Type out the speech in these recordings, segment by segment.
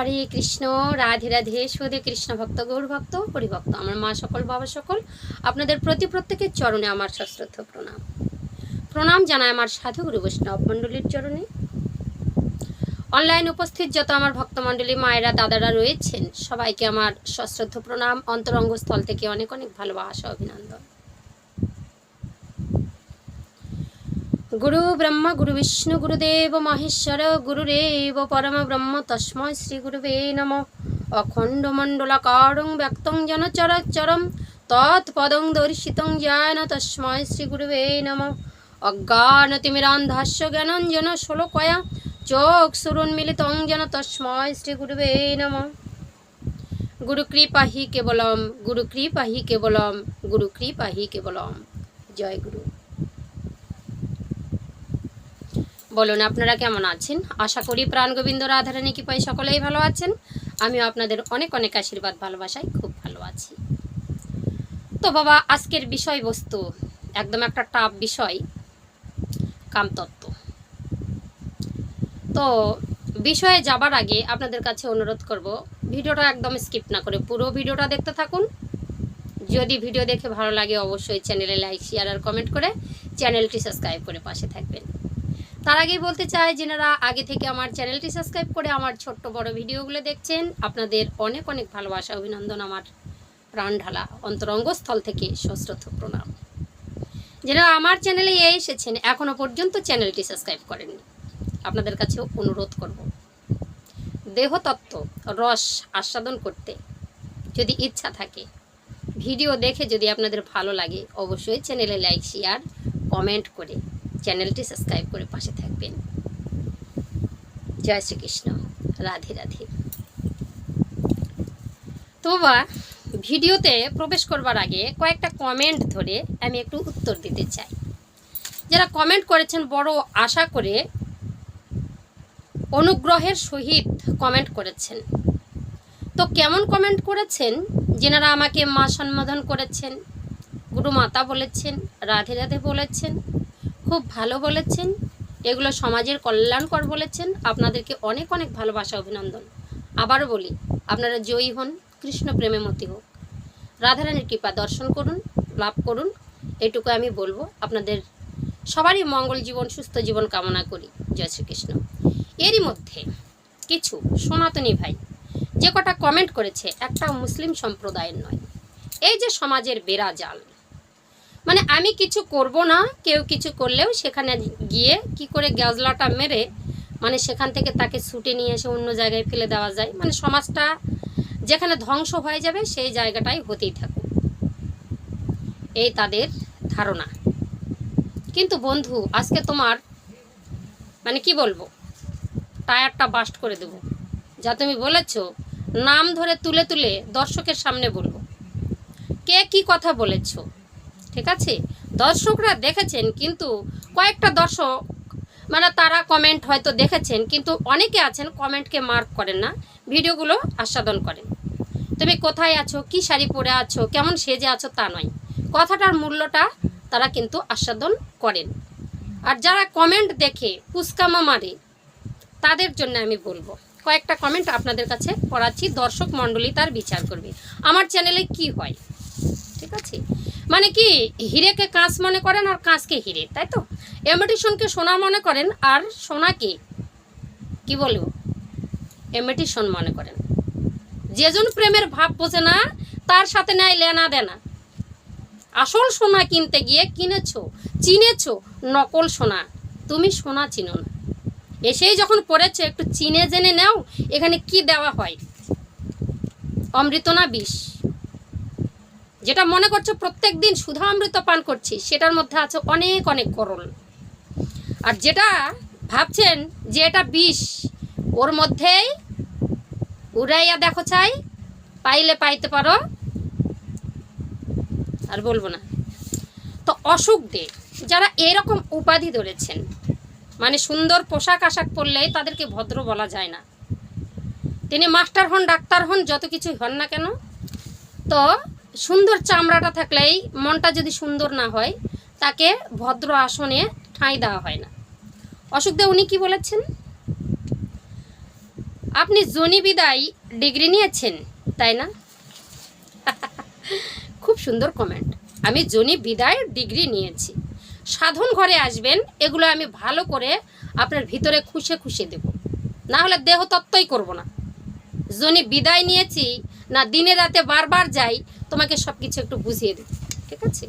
হরে কৃষ্ণ, রাধে রাধে সুদে কৃষ্ণ ভক্ত, গৌর ভক্ত, হরিভক্ত। আমার মা সকল, বাবা সকল, আপনাদের প্রতি প্রত্যেকের চরণে আমার সশ্রদ্ধ প্রণাম। প্রণাম জানায় আমার সাধু গুরু বৈষ্ণব মণ্ডলীর চরণে। অনলাইন উপস্থিত যত আমার ভক্তমণ্ডলী মায়েরা, দাদারা রয়েছেন, সবাইকে আমার সশ্রদ্ধ প্রণাম অন্তরঙ্গ স্থল থেকে অনেক অনেক ভালোবাসা, অভিনন্দন। গুরু ব্রহ্ম গুরু বিষ্ণু গুরুদেব মহেশ্বর গুরুরেব পরম ব্রহ্ম তস্মৈ শ্রী গুরুবে নম অখণ্ড মণ্ডলাকারং ব্যক্তং যেন চরচরম তৎপদং দর্শিতং জ্ঞান তস্মৈ শ্রী গুরুবে নম অজ্ঞানতিমিরান্ধাস্য জ্ঞানঞ্জন শ্লোকয়া চোখ সুরুন্মিলিতং যেন তস্মৈ শ্রী গুরুবে নম গুরু কৃপাহি কেবলম গুরু কৃপাহি কেবলম গুরু কৃপাহি কেবলম জয় গুরু বলুন, আপনারা কেমন আছেন? আশা করি প্রাণ গোবিন্দ রাধারানী কি পাই সকলেই ভালো আছেন। আমিও আপনাদের অনেক অনেক আশীর্বাদ, ভালোবাসায় খুব ভালো আছি। তো বাবা, আজকের বিষয়বস্তু, একদম একটা টাফ বিষয়, কামতত্ত্ব। তো বিষয়ে যাবার আগে আপনাদের কাছে অনুরোধ করব, ভিডিওটা একদম স্কিপ না করে পুরো ভিডিওটা দেখতে থাকুন। যদি ভিডিও দেখে ভালো লাগে, অবশ্যই চ্যানেলে লাইক, শেয়ার আর কমেন্ট করে চ্যানেলটি সাবস্ক্রাইব করে পাশে থাকবেন। তার আগেই বলতে চাই, যেনারা আগে থেকে আমার চ্যানেলটি সাবস্ক্রাইব করে আমার ছোট্ট বড় ভিডিওগুলো দেখছেন, আপনাদের অনেক অনেক ভালোবাসা, অভিনন্দন আমার প্রাণ ঢালা অন্তরঙ্গস্থল থেকে সশ্রদ্ধ প্রণাম। যেনারা আমার চ্যানেলে এসেছেন এখনও পর্যন্ত চ্যানেলটি সাবস্ক্রাইব করেননি, আপনাদের কাছেও অনুরোধ করব, দেহতত্ত্ব, রস আস্বাদন করতে যদি ইচ্ছা থাকে, ভিডিও দেখে যদি আপনাদের ভালো লাগে, অবশ্যই চ্যানেলে লাইক, শেয়ার, কমেন্ট করে চ্যানেলটি সাবস্ক্রাইব করে পাশে থাকবেন। জয় শ্রীকৃষ্ণ। রাধে রাধে। তো বা, ভিডিওতে প্রবেশ করবার আগে কয়েকটা কমেন্ট ধরে আমি একটু উত্তর দিতে চাই। যারা কমেন্ট করেছেন, বড় আশা করে অনুগ্রহের সহিত কমেন্ট করেছেন। তো কেমন কমেন্ট করেছেন? যেনারা আমাকে মা সম্বোধন করেছেন গুরু মাতা বলেছেন, রাধে রাধে বলেছেন খুব ভালো বলেছেন। এগুলো সমাজের কল্যাণকর বলেছেন। আপনাদেরকে অনেক অনেক ভালোবাসা, অভিনন্দন। আবারও বলি, আপনারা জয়ী হন, কৃষ্ণ প্রেমে মতি হোক। রাধারানীর কৃপা দর্শন করুন, লাভ করুন, এটুকু আমি বলব। আপনাদের সবারই মঙ্গল জীবন, সুস্থ জীবন কামনা করি। জয় শ্রীকৃষ্ণ। এরই মধ্যে কিছু সনাতনী ভাই যে কটা কমেন্ট করেছে, একটা মুসলিম সম্প্রদায়ের নয়। এই যে সমাজের বেড়া জাল মানে আমি কিছু করব না, কেউ কিছু করলেও সেখানে গিয়ে কি করে গ্যাজলাটা মেরে মানে সেখান থেকে তাকে ছুটে নিয়ে এসে অন্য জায়গায় ফেলে দেওয়া যায়। মানে সমাজটা যেখানে ধ্বংস হয়ে যাবে সেই জায়গাটাই হতেই থাকুক। এই তাদের ধারণা। কিন্তু বন্ধু, আজকে তোমার মানে কি বলব, টায়ারটা বাস্ট করে দেব। যা তুমি বলেছ, নাম ধরে তুলে তুলে দর্শকের সামনে বলব। কে কি কথা বলেছ? ঠিক আছে? দর্শকরা দেখেছেন কিন্তু কয়েকটা দর্শক মানে তারা কমেন্ট হয়তো দেখেছেন, কিন্তু অনেকে আছেন কমেন্টকে মার্ক করেন না, ভিডিওগুলো আস্বাদন করেন। তুমি কোথায় আছো? কি শাড়ি পরে আছো? কেমন সেজে আছো? তা নয়। কথাটার মূল্যটা তারা কিন্তু আস্বাদন করেন। আর যারা কমেন্ট দেখে পুস্কামা মারে, তাদের জন্য আমি বলব, কয়েকটা কমেন্ট আপনাদের কাছে পড়াচ্ছি, দর্শক মণ্ডলী তার বিচার করবে। আমার চ্যানেলে কি হয়? ঠিক আছে? মানে কি, হিরেকে কাঁচ মনে করেন আর কাঁচকে হিরে, তাই তো? এমিটিশনকে সোনা মনে করেন আর সোনাকে কি বলব? এমিটিশন মনে করেন। যেজন প্রেমের ভাব বোঝে না, তার সাথে নেয় লেনা দেনা। আসল সোনা কিনতে গিয়ে কিনেছো, চিনেছো, নকল সোনা। তুমি সোনা চিনো না। এসেই যখন পড়েছো, একটু চিনে জেনে নাও, এখানে কি দেওয়া হয়? অমৃত না বিষ। যেটা মনে করছ প্রত্যেক দিন সুধা অমৃত পান করছি, সেটার মধ্যে আছে অনেক অনেক করল। আর যেটা ভাবছেন যে এটা বিষ, ওর মধ্যেই উড়াইয়া দেখো চাই পাইলে পাইতে পারো। আর বলব না। তো অসুখ দে, যারা এরকম উপাধি ধরেছেন মানে সুন্দর পোশাক আশাক পরলেই তাদেরকে ভদ্র বলা যায় না। তিনি মাস্টার হন, ডাক্তার হন, যত কিছুই হন না কেন, তো সুন্দর চামড়াটা থাকলেই মনটা যদি সুন্দর না হয়, তাকে ভদ্র আসনে ঠাঁই দেওয়া হয় না। অসুখ উনি কি বলেছেন? আপনি জনি বিদায় ডিগ্রি নিয়েছেন, তাই না? খুব সুন্দর কমেন্ট আমি জনি বিদায় ডিগ্রি নিয়েছি। সাধন ঘরে আসবেন, এগুলো আমি ভালো করে আপনার ভিতরে খুশে খুশে দেব। না হলে দেহ তত্ত্বই করব না। জনি বিদায় নিয়েছি, না দিনে রাতে বারবার যাই তোমাকে সব কিছু একটু বুঝিয়ে দেব ঠিক আছে?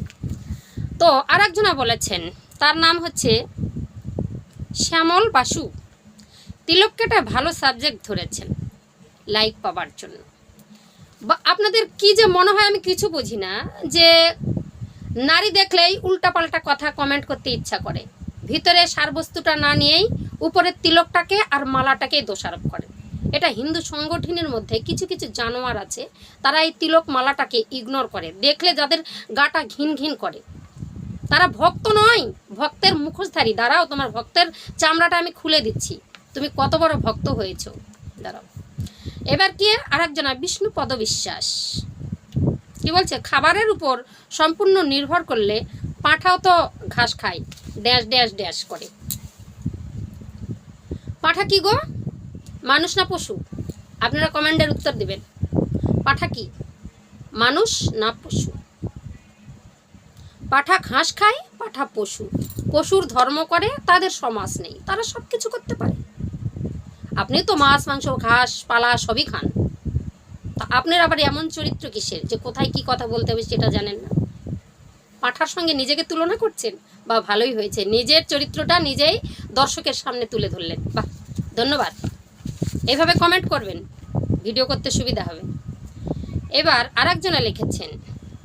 তো আরেকজনা বলেছেন, তার নাম হচ্ছে শ্যামল বাসু। তিলক কেটে ভালো সাবজেক্ট ধরেছেন লাইক পাবার জন্য। বা আপনাদের কি যে মনে হয় আমি কিছু বুঝি না, যে নারী দেখলেই উল্টাপাল্টা কথা কমেন্ট করতে ইচ্ছা করে। ভিতরে সারবস্তুটা না নিয়েই উপরের তিলকটাকে আর মালাটাকেই দোষারোপ করে। এটা হিন্দু সংগঠনের মধ্যে কিছু কিছু জানোয়ার আছে, তারা এই তিলক মালাটাকে ইগনোর করে। দেখলে যাদের গাটা ঘিন ঘিন করে। তারা ভক্ত নয়, ভক্তের মুখোশধারী। দাঁড়াও, তোমার ভক্তের চামড়াটা আমি খুলে দিচ্ছি। তুমি কত বড় ভক্ত হয়েছ? দাঁড়াও। এবার কি আর আরেকজনা বিষ্ণু বিশ্বাস কি বলছে? খাবারের উপর সম্পূর্ণ নির্ভর করলে পাঁঠাও তো ঘাস খায়, ড্যাশ ড্যাশ ড্যাশ করে। পাঠা কি গো? মানুষ না পশু? আপনারা কমেন্টের উত্তর দিবেন। পাঠা কি? মানুষ না পশু? পাঠা ঘাস খায়, পাঠা পশু। পশুর ধর্ম করে, তাদের সমাজ নেই। তারা সব কিছু করতে পারে। আপনি তো মাছ, মাংস, ঘাস, পালা সবই খান। আপনার আবার এমন চরিত্র কিসের? যে কোথায় কি কথা বলতে হবে সেটা জানেন না। পাঠার সঙ্গে নিজেকে তুলনা করছেন? বা ভালোই হয়েছে। নিজের চরিত্রটা নিজেই দর্শকের সামনে তুলে ধরলেন। বাহ, ধন্যবাদ। এইভাবে কমেন্ট করবেন ভিডিও করতে সুবিধা হবে। এবার আরেকজনে লিখেছেন,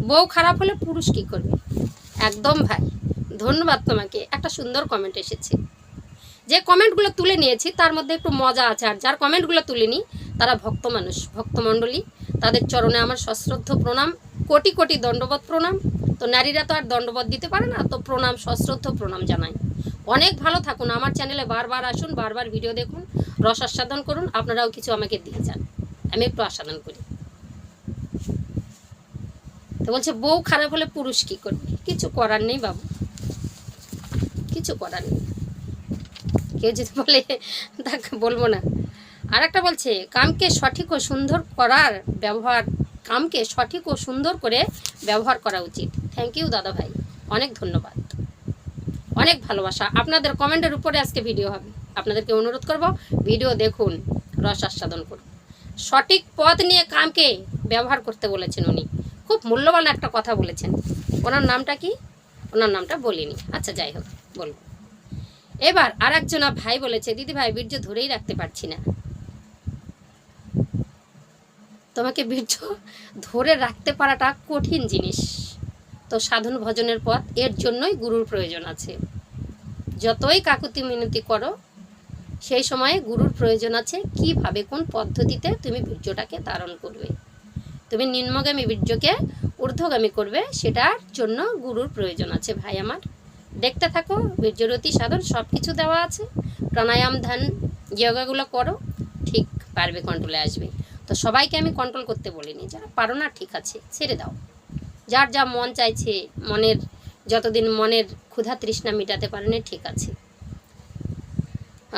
বউ খারাপ হলে পুরুষ কি করবে? একদম ভাই, ধন্যবাদ তোমাকে, একটা সুন্দর কমেন্ট এসেছে। যে কমেন্টগুলো তুলে নিয়েছি, তার মধ্যে একটু মজা আছে, আর যার কমেন্টগুলো তুলিনি, তারা ভক্ত মানুষ, ভক্তমণ্ডলী। তাদের চরণে আমার সশ্রদ্ধ প্রণাম, কোটি কোটি দণ্ডবত প্রণাম। তো নারীরা তো আর দণ্ডবত দিতে পারে না, তো প্রণাম, সশ্রদ্ধ প্রণাম জানাই। অনেক ভালো থাকুন। আমার চ্যানেলে বারবার আসুন, বারবার ভিডিও দেখুন, রস আস্বাদন করুন, আপনারাও কিছু আমাকে দিয়ে যান। আমি একটু আস্বাদন করি। তো বলছে, বউ খারাপ হলে পুরুষ কি করবে? কিছু করার নেই বাবু। কিছু করার নেই। কেউ যদি বলে, তাকে, বলব না। আর একটা বলছে, কামকে সঠিক ও সুন্দর করার ব্যবহার, কামকে সঠিক ও সুন্দর করে ব্যবহার করা উচিত। থ্যাংক ইউ দাদা ভাই, অনেক ধন্যবাদ। অনেক ভালোবাসা। আপনাদের কমেন্টের উপরে আজকে ভিডিও হবে। আপনাদেরকে অনুরোধ করব, ভিডিও দেখুন, রস আস্বাদন করুন। সঠিক পথ নিয়ে কামকে ব্যবহার করতে বলেছেন উনি। খুব মূল্যবান একটা কথা বলেছেন। ওনার নামটা কি? ওনার নামটা বলিনি। আচ্ছা যাই হোক, বলব। এবার আর একজনা ভাই বলেছে, দিদি ভাই, বীর্য ধরেই রাখতে পারছি না। তোমাকে বীর্য ধরে রাখতে পারাটা কঠিন জিনিস। সাধন ভজনের পথ, এর জন্যই গুরুর প্রয়োজন আছে। যতই কাকুতি মিনতি করো, সেই সময়ে গুরুর প্রয়োজন আছে কীভাবে, কোন পদ্ধতিতে তুমি বীর্যটাকে ধারণ করবে। তুমি নিম্নগামী বীর্যকে ঊর্ধ্বগামী করবে, সেটার জন্য গুরুর প্রয়োজন আছে ভাই আমার। দেখতে থাকো, বীর্যরতি সাধন সব কিছু দেওয়া আছে। প্রাণায়াম, ধ্যান, যোগাগুলো করো, ঠিক পারবে কন্ট্রোলে আসবে। তো সবাইকে আমি কন্ট্রোল করতে বলিনি, যারা পারো না, ঠিক আছে, ছেড়ে দাও। যার যা মন চাইছে, মনের, যতদিন মনের ক্ষুধা তৃষ্ণা মেটাতে পারেনি, ঠিক আছে।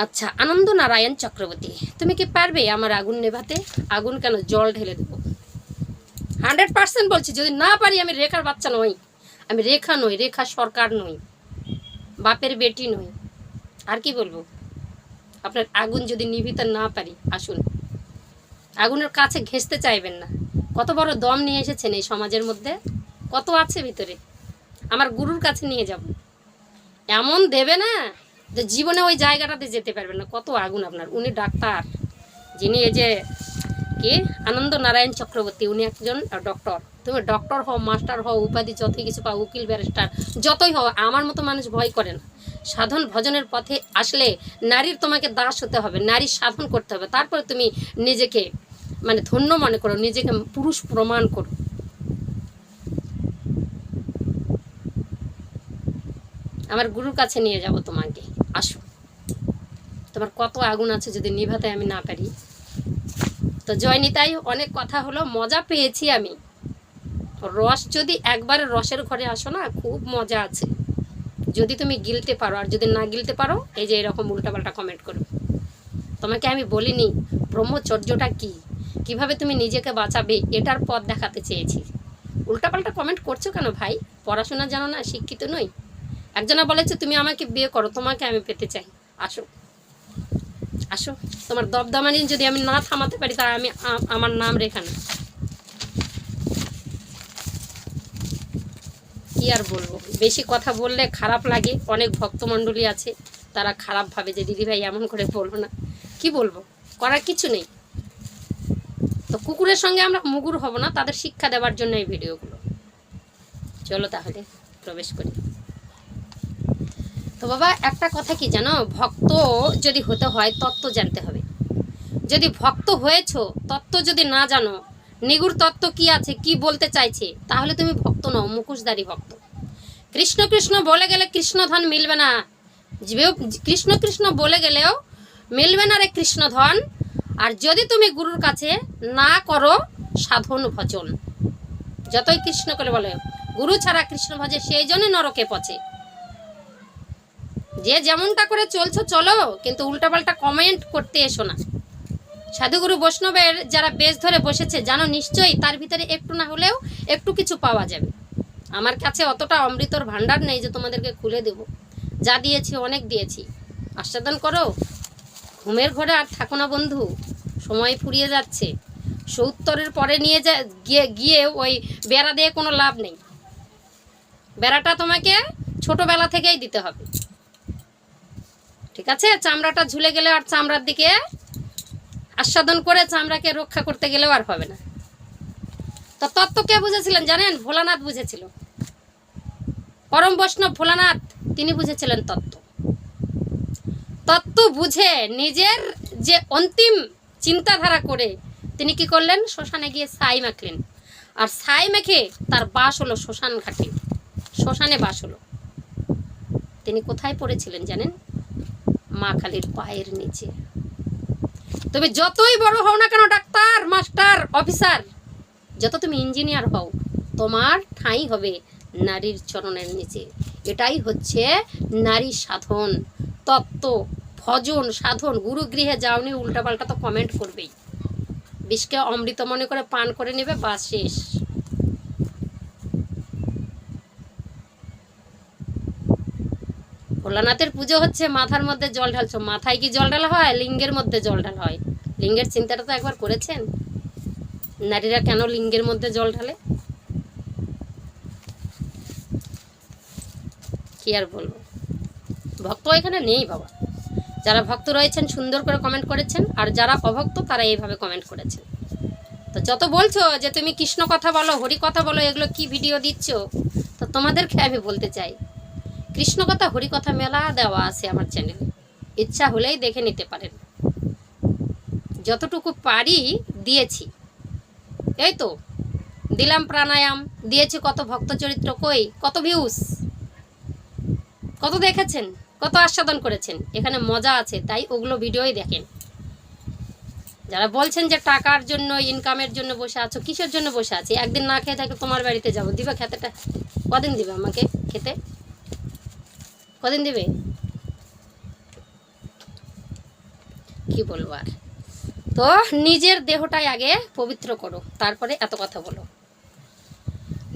আচ্ছা আনন্দ নারায়ণ চক্রবর্তী, তুমি কি পারবে আমার আগুন নেভাতে? আগুন কেন জল ঢেলে দেবো? হান্ড্রেড পার্সেন্ট বলছি, যদি না পারি আমি রেখার বাচ্চা নই। আমি রেখা নই, রেখা সরকার নই। বাপের বেটি নই। আর কি বলব? আপনার আগুন যদি নিভিতে না পারি, আসুন। আগুনের কাছে ঘেঁষতে চাইবেন না। কত বড় দম নিয়ে এসেছেন এই সমাজের মধ্যে? কত আছে ভিতরে? আমার গুরুর কাছে নিয়ে যাব। এমন দেবে না যে জীবনে ওই জায়গাটাতে যেতে পারবেন না। কত আগুন আপনার। উনি ডাক্তার, যিনি এই যে কি? আনন্দ নারায়ণ চক্রবর্তী, উনি একজন ডক্টর। তুমি ডক্টর হও, মাস্টার হও, উপাধি যতই কিছু পাও, উকিল, ব্যারিস্টার, যতই হও, আমার মতো মানুষ ভয় করে না। সাধন ভজনের পথে আসলে নারীর তোমাকে দাস হতে হবে নারীর সাধন করতে হবে। তারপরে তুমি নিজেকে মানে ধন্য মনে করো, নিজেকে পুরুষ প্রমাণ করো। আমার গুরুর কাছে নিয়ে যাব তোমাকে, আসো। তোমার কত আগুন আছে যদি নিভাতে আমি না পারি। তো জয়নিতাই অনেক কথা হলো, মজা পেয়েছি আমি। রস যদি একবার রসের ঘরে আসো না, খুব মজা আছে। যদি তুমি গিলতে পারো, আর যদি না গিলতে পারো, এই যে এরকম উল্টাপাল্টা কমেন্ট করো তোমাকে আমি বলিনি, ব্রহ্মচর্যটা কি? কীভাবে তুমি নিজেকে বাঁচাবে এটার পথ দেখাতে চেয়েছি। উল্টাপাল্টা কমেন্ট করছ কেন ভাই? পড়াশোনা জানো না, শিক্ষিত নই। একজনা বলেছে, তুমি আমাকে বিয়ে করো, তোমাকে আমি পেতে চাই। আসো। আসো। তোমার দবদমানি যদি আমি না থামাতে পারি, তাহলে আমি আমার নাম রেখা না। কি আর বলব? বেশি কথা বললে খারাপ লাগে। অনেক ভক্তমণ্ডলী আছে, তারা খারাপ ভাবে যে, দিদি ভাই, এমন করে বলব না। কি বলব? করার কিছু নেই। তো কুকুরের সঙ্গে আমরা মুগুর হব না, তাদের শিক্ষা দেওয়ার জন্য এই ভিডিওগুলো। চলো তাহলে প্রবেশ করি। তো বাবা, একটা কথা কি জানো? ভক্ত যদি হতে হয়, তত্ত্ব জানতে হবে। যদি ভক্ত হয়েছো, তত্ত্ব যদি না জানো, নিগুর তত্ত্ব কি আছে, কি বলতে চাইছে, তাহলে তুমি ভক্ত নও, মুখোশধারী ভক্ত। কৃষ্ণ কৃষ্ণ বলে গেলে কৃষ্ণধন মিলবে না। কৃষ্ণ কৃষ্ণ বলে গেলেও মিলবে না রে কৃষ্ণধন। আর যদি তুমি গুরুর কাছে না করো সাধন ভজন, যতই কৃষ্ণ করে বলে, গুরু ছাড়া কৃষ্ণ ভজে সেই জন্য নরকে পচে। যে যেমনটা করে চলছো, চলো, কিন্তু উল্টাপাল্টা কমেন্ট করতে এসো না। সাধুগুরু বৈষ্ণবের যারা বেশ ধরে বসেছে, জানো নিশ্চয়ই তার ভিতরে একটু না হলেও একটু কিছু পাওয়া যাবে। আমার কাছে অতটা অমৃতর ভাণ্ডার নেই যে তোমাদেরকে খুলে দেব। যা দিয়েছি, অনেক দিয়েছি। আস্বাদন করো ঘুমের ঘরে আর থাকো না বন্ধু। সময় ফুরিয়ে যাচ্ছে। সত্তরের পরে নিয়ে যা গিয়ে গিয়ে ওই বেড়া দিয়ে কোনো লাভ নেই। বেড়াটা তোমাকে ছোটবেলা থেকেই দিতে হবে। ঠিক আছে? চামড়াটা ঝুলে গেলে আর চামড়ার দিকে আস্বাদন করে চামড়াকে রক্ষা করতে গেলেও আর হবে না। তো তত্ত্ব কে বুঝেছিলেন জানেন? ভোলানাথ বুঝেছিল। পরম বৈষ্ণব ভোলানাথ, তিনি বুঝেছিলেন তত্ত্ব। তত্ত্ব বুঝে নিজের যে অন্তিম চিন্তাধারা করে তিনি কি করলেন? শ্মশানে গিয়ে ছাই মাখলেন। আর ছাই মেখে তার বাস হলো শ্মশান ঘাটে। শ্মশানে বাস হলো। তিনি কোথায় পড়েছিলেন জানেন? মা কালীর পায়ের নিচে। তুমি যতই বড় হও না কেন, ডাক্তার, মাস্টার, অফিসার, যত তুমি ইঞ্জিনিয়ার হও, তোমার ঠাঁই হবে নারীর চরণের নিচে। এটাই হচ্ছে নারী সাধন, তত্ত্ব। ভজন, সাধন, গুরুগৃহে যাওনি উল্টাপাল্টা তো কমেন্ট করবেই। বিষকে অমৃত মনে করে পান করে নেবে, বাস শেষ। ভোলানাথের পুজো হচ্ছে, মাথার মধ্যে জল ঢালছো। মাথায় কি জল ঢালা হয়? লিঙ্গের মধ্যে জল ঢালা হয়। লিঙ্গের চিন্তাটা তো একবার করেছেন? নারীরা কেন লিঙ্গের মধ্যে জল ঢালে? কি আর বলব? ভক্ত এখানে নেই বাবা। যারা ভক্ত রয়েছেন, সুন্দর করে কমেন্ট করেছেন, আর যারা অভক্ত, তারা এইভাবে কমেন্ট করেছেন। তো যত বলছো যে তুমি কৃষ্ণ কথা বলো, হরি কথা বলো, এগুলো কি ভিডিও দিচ্ছ, তো তোমাদেরকে আমি বলতে চাই, কৃষ্ণ কথা, হরি কথা মেলা দেওয়া আছে আমার চ্যানেলে ইচ্ছা হলেই দেখে নিতে পারেন। যতটুকু পারি দিয়েছি। এই তো, দিলাম প্রাণায়াম, দিয়েছি কত ভক্ত চরিত্র কই, কত ভিউস কত দেখেছেন? কত আস্বাদন করেছেন? এখানে মজা আছে, তাই ওগুলো ভিডিওই দেখেন। যারা বলছেন যে টাকার জন্য ইনকামের জন্য বসে আছো, কিসের জন্য বসে আছি? একদিন না খেয়ে থাকে তোমার বাড়িতে যাব। দিবে খেতেটা? কদিন দিবে আমাকে খেতে? কদিন দিবে? কি বলব আর? তো নিজের দেহটাই আগে পবিত্র করো, তারপরে এত কথা বলো।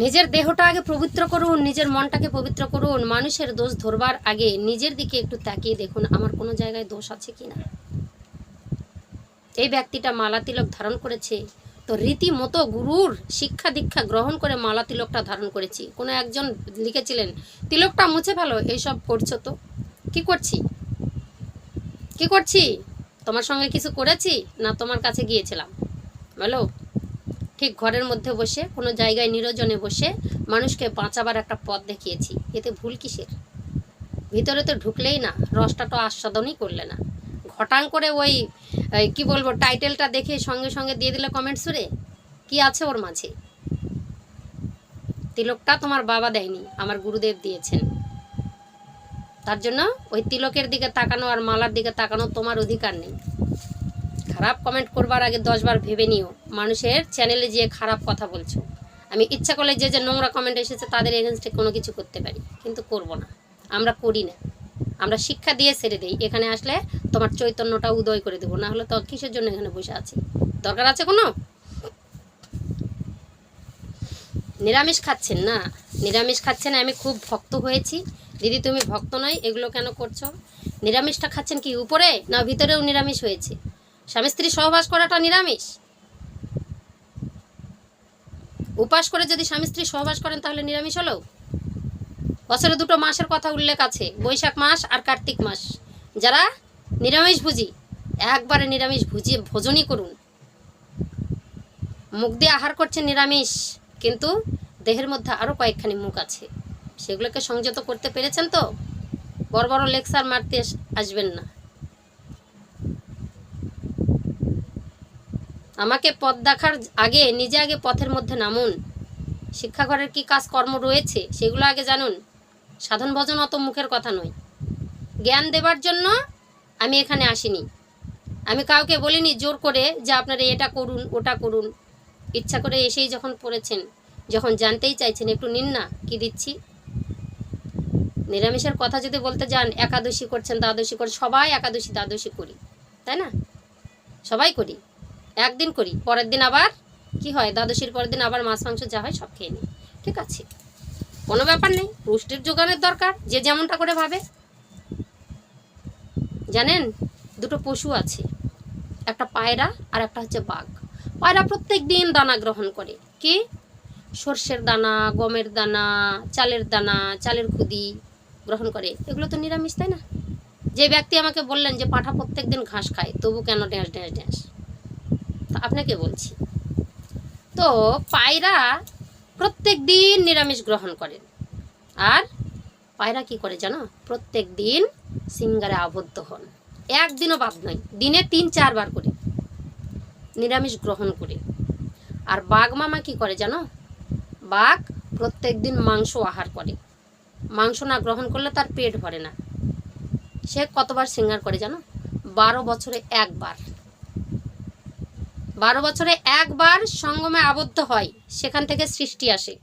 নিজের দেহটা আগে পবিত্র করুন, নিজের মনটাকে পবিত্র করুন, মানুষের দোষ ধরবার আগে নিজের দিকে একটু তাকিয়ে দেখুন, আমার কোনো জায়গায় দোষ আছে কি না এই ব্যক্তিটা মালা তিলক ধারণ করেছে। তো রীতিমতো গুরুর শিক্ষা দীক্ষা গ্রহণ করে মালা তিলকটা ধারণ করেছি। কোনো একজন লিখেছিলেন, তিলকটা মুছে ফেলো, এইসব করছ তো? কি করছি? কি করছি? তোমার সঙ্গে কিছু করেছি? না, তোমার কাছে গিয়েছিলাম। বলো ঠিক ঘরের মধ্যে বসে, কোনো জায়গায় নিরজনে বসে মানুষকে বাঁচাবার একটা পথ দেখিয়েছি। এতে ভুল কিসের? ভিতরে তো ঢুকলেই না, রসটা তো আস্বাদনই করলে না। ঘটাং করে ওই কি বলব, টাইটেলটা দেখে সঙ্গে সঙ্গে দিয়ে দিলে কমেন্ট সুরে? কি আছে ওর মাঝে? তিলকটা তোমার বাবা দেয়নি, আমার গুরুদেব দিয়েছেন। তার জন্য ওই তিলকের দিকে তাকানো আর মালার দিকে তাকানো তোমার অধিকার নেই। খারাপ কমেন্ট করবার আগে দশবার ভেবে নিও। মানুষের চ্যানেলে যেয়ে খারাপ কথা বলছো। আমি ইচ্ছা করলে যে যে নোংরা কমেন্ট এসেছে তাদের এগেনস্টে কোনো কিছু করতে পারি, কিন্তু করব না। আমরা করি না। আমরা শিক্ষা দিয়ে ছেড়ে দিই। এখানে আসলে তোমার চৈতন্যটা উদয় করে দেবো। না হলে তো কিসের জন্য এখানে বসে আছি? দরকার আছে কোনো? নিরামিষ খাচ্ছেন না? নিরামিষ খাচ্ছেন আমি খুব ভক্ত হয়েছি। দিদি তুমি ভক্ত নয়, এগুলো কেন করছ? নিরামিষটা খাচ্ছেন কি, উপরে? না ভিতরেও নিরামিষ হয়েছে? স্বামী স্ত্রী সহবাস করাটা নিরামিষ? উপাস করে যদি স্বামী স্ত্রী সহবাস করেন তাহলে নিরামিষ হলো? বছরে দুটো মাসের কথা উল্লেখ আছে, বৈশাখ মাস আর কার্তিক মাস। যারা নিরামিষ ভুজি, একবারে নিরামিষ ভুজি, ভোজনই করুন। মুখ দিয়ে আহার করছেন নিরামিষ, কিন্তু দেহের মধ্যে আরও কয়েকখানি মুখ আছে। সেগুলোকে সংযত করতে পেরেছেন তো? বড় বড় লেকচার মারতে আসবেন না। আমাকে পথ দেখার আগে, নিজে আগে পথের মধ্যে নামুন। শিক্ষাঘরের কি কাজ কর্ম রয়েছে, সেগুলো আগে জানুন। সাধন ভজন অত মুখের কথা নয়। জ্ঞান দেবার জন্য আমি এখানে আসিনি। আমি কাউকে বলিনি, জোর করে যে আপনারা এটা করুন, ওটা করুন। ইচ্ছা করে এসেই যখন পড়েছেন, যখন জানতেই চাইছেন, একটু নিন না, কি দিচ্ছি? নিরামিষের কথা যদি বলতে যান, একাদশী করছেন, দ্বাদশী করে, সবাই একাদশী, দ্বাদশী করি, তাই না? সবাই করি। একদিন করি, পরের দিন আবার কি হয়, দ্বাদশীর পরের দিন আবার মাছ, মাংস যা হয় সব খেয়ে নিই। ঠিক আছে? কোনো ব্যাপার নেই, পুষ্টির যোগানের দরকার, যে যেমনটা করে ভাবে। জানেন, দুটো পশু আছে, একটা পায়রা আর একটা হচ্ছে বাঘ। পায়রা প্রত্যেক দিন দানা গ্রহণ করে। কি? সর্ষের দানা, গমের দানা, চালের দানা, চালের খুদি গ্রহণ করে। এগুলো তো নিরামিষ, তাই না? যে ব্যক্তি আমাকে বললেন যে পাঠা প্রত্যেক দিন ঘাস খায়, তবু কেন ড্যাঁস ড্যাঁস ড্যাঁস আপনাকে বলছি। তো পায়রা প্রত্যেক দিন নিরামিষ গ্রহণ করেন আর পায়রা কি করে জানো? প্রত্যেক দিন সিঙ্গারে আবদ্ধ হন। একদিনও বাদ নয় দিনে তিন চারবার করে নিরামিষ গ্রহণ করে। আর বাঘ মামা কি করে জানো? বাঘ প্রত্যেক দিন মাংস আহার করে। মাংস না গ্রহণ করলে তার পেট ভরে না। সে কতবার সিঙ্গার করে জানো? বারো বছরে একবার। বারো বছরে একবার সঙ্গমে আবদ্ধ হয় সেখান থেকে সৃষ্টি আসে।